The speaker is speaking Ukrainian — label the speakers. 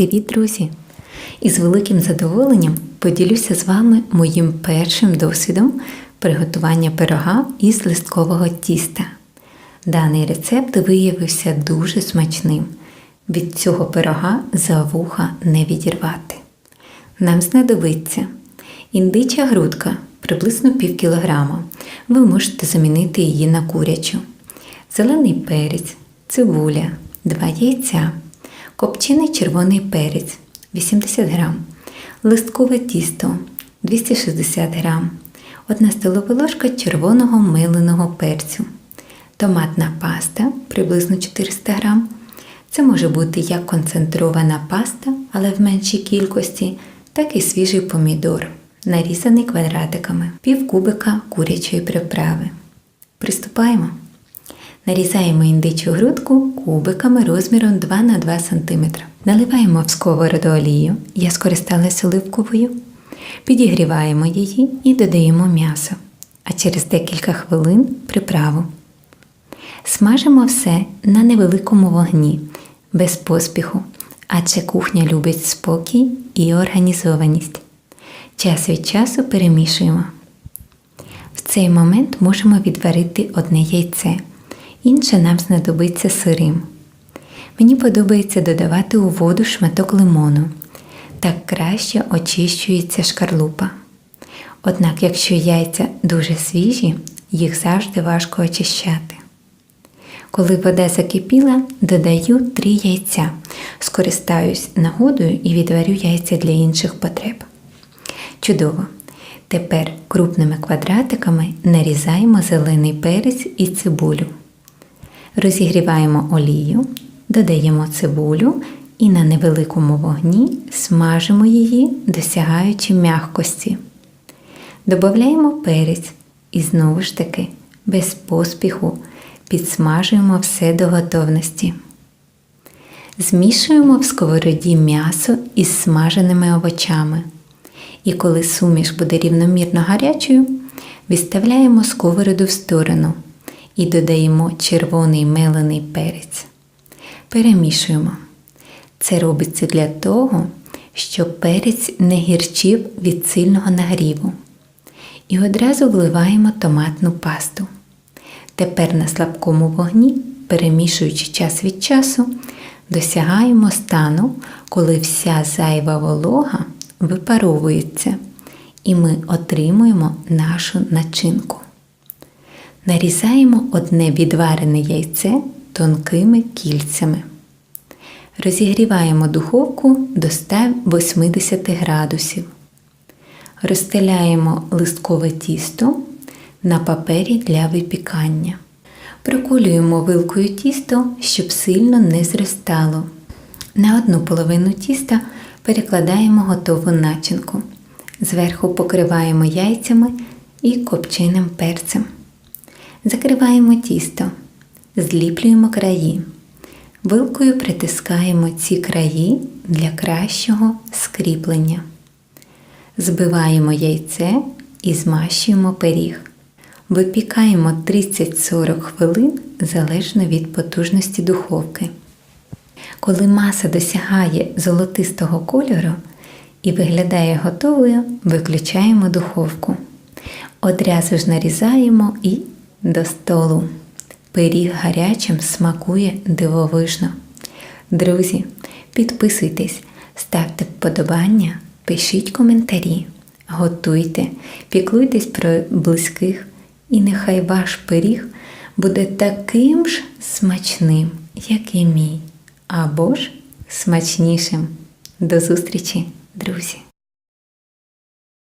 Speaker 1: Привіт, друзі! І з великим задоволенням поділюся з вами моїм першим досвідом приготування пирога із листкового тіста. Даний рецепт виявився дуже смачним. Від цього пирога за вуха не відірвати. Нам знадобиться індича грудка приблизно пів кілограма. Ви можете замінити її на курячу, зелений перець, цибуля, 2 яйця, копчений червоний перець 80 грам, листкове тісто 260 грам, 1 столова ложка червоного миленого перцю, томатна паста приблизно 400 грам. Це може бути як концентрована паста, але в меншій кількості, так і свіжий помідор, нарізаний квадратиками, пів кубика курячої приправи. Приступаємо. Нарізаємо індичу грудку кубиками розміром 2 на 2 см. Наливаємо в сковороду олію, я скористалася оливковою. Підігріваємо її і додаємо м'ясо, а через декілька хвилин приправу. Смажимо все на невеликому вогні, без поспіху, адже кухня любить спокій і організованість. Час від часу перемішуємо. В цей момент можемо відварити одне яйце, інше нам знадобиться сирим. Мені подобається додавати у воду шматок лимону. Так краще очищується шкарлупа. Однак, якщо яйця дуже свіжі, їх завжди важко очищати. Коли вода закипіла, додаю 3 яйця, скористаюсь нагодою і відварю яйця для інших потреб. Чудово! Тепер крупними квадратиками нарізаємо зелений перець і цибулю. Розігріваємо олію, додаємо цибулю і на невеликому вогні смажимо її, досягаючи м'якості. Додаємо перець і знову ж таки без поспіху підсмажуємо все до готовності. Змішуємо в сковороді м'ясо із смаженими овочами. І коли суміш буде рівномірно гарячою, відставляємо сковороду в сторону і додаємо червоний мелений перець. Перемішуємо. Це робиться для того, щоб перець не гірчив від сильного нагріву. І одразу вливаємо томатну пасту. Тепер на слабкому вогні, перемішуючи час від часу, досягаємо стану, коли вся зайва волога випаровується, і ми отримуємо нашу начинку. Нарізаємо одне відварене яйце тонкими кільцями. Розігріваємо духовку до 180 градусів. Розстеляємо листкове тісто на папері для випікання. Проколюємо вилкою тісто, щоб сильно не зростало. На одну половину тіста перекладаємо готову начинку. Зверху покриваємо яйцями і копченим перцем. Закриваємо тісто, зліплюємо краї. Вилкою притискаємо ці краї для кращого скріплення. Збиваємо яйце і змащуємо пиріг. Випікаємо 30-40 хвилин залежно від потужності духовки. Коли маса досягає золотистого кольору і виглядає готовою, виключаємо духовку. Одразу ж нарізаємо і до столу. Пиріг гарячим смакує дивовижно. Друзі, підписуйтесь, ставте вподобання, пишіть коментарі, готуйте, піклуйтесь про близьких, і нехай ваш пиріг буде таким ж смачним, як і мій, або ж смачнішим. До зустрічі, друзі!